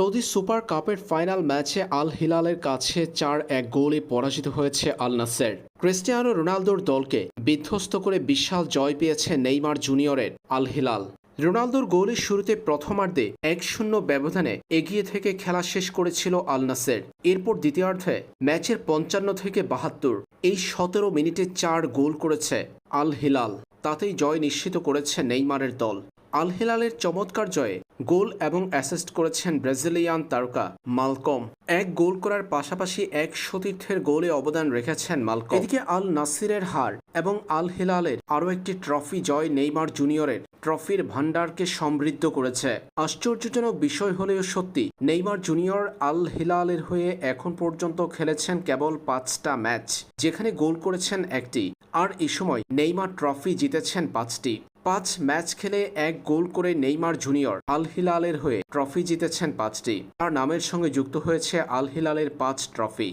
Saudi super কাপের final ম্যাচে আল হিলালের কাছে চার এক গোলে পরাজিত হয়েছে আল নাসের। ক্রিস্টিয়ানো রোনালদোর দলকে বিধ্বস্ত করে বিশাল জয় পেয়েছে নেইমার জুনিয়রের আল হিলাল। রোনালদোর গোলের শুরুতে প্রথমার্ধে এক শূন্য ব্যবধানে এগিয়ে থেকে খেলা শেষ করেছিল আল নাসের। এরপর দ্বিতীয়ার্ধে ম্যাচের পঞ্চান্ন থেকে বাহাত্তর, এই সতেরো মিনিটে চার গোল করেছে আল হিলাল। তাতেই জয় নিশ্চিত করেছে নেইমারের দল। আল হিলালের চমৎকার জয়ে গোল এবং অ্যাসিস্ট করেছেন ব্রাজিলিয়ান তারকা মালকম। এক গোল করার পাশাপাশি এক সতীর্থের গোলে অবদান রেখেছেন মালকম। এদিকে আল নাসিরের হার এবং আল হিলালের আরও একটি ট্রফি জয় নেইমার জুনিয়রের ট্রফির ভান্ডারকে সমৃদ্ধ করেছে। আশ্চর্যজনক বিষয় হলেও সত্যি, নেইমার জুনিয়র আল হিলালের হয়ে এখন পর্যন্ত খেলেছেন কেবল পাঁচটা ম্যাচ, যেখানে গোল করেছেন একটি। আর এই সময় নেইমার ট্রফি জিতেছেন পাঁচটি। পাঁচ ম্যাচ খেলে এক গোল করে নেইমার জুনিয়র আল হিলালের হয়ে ট্রফি জিতেছেন পাঁচটি। তার নামের সঙ্গে যুক্ত হয়েছে আল হিলালের পাঁচ ট্রফি।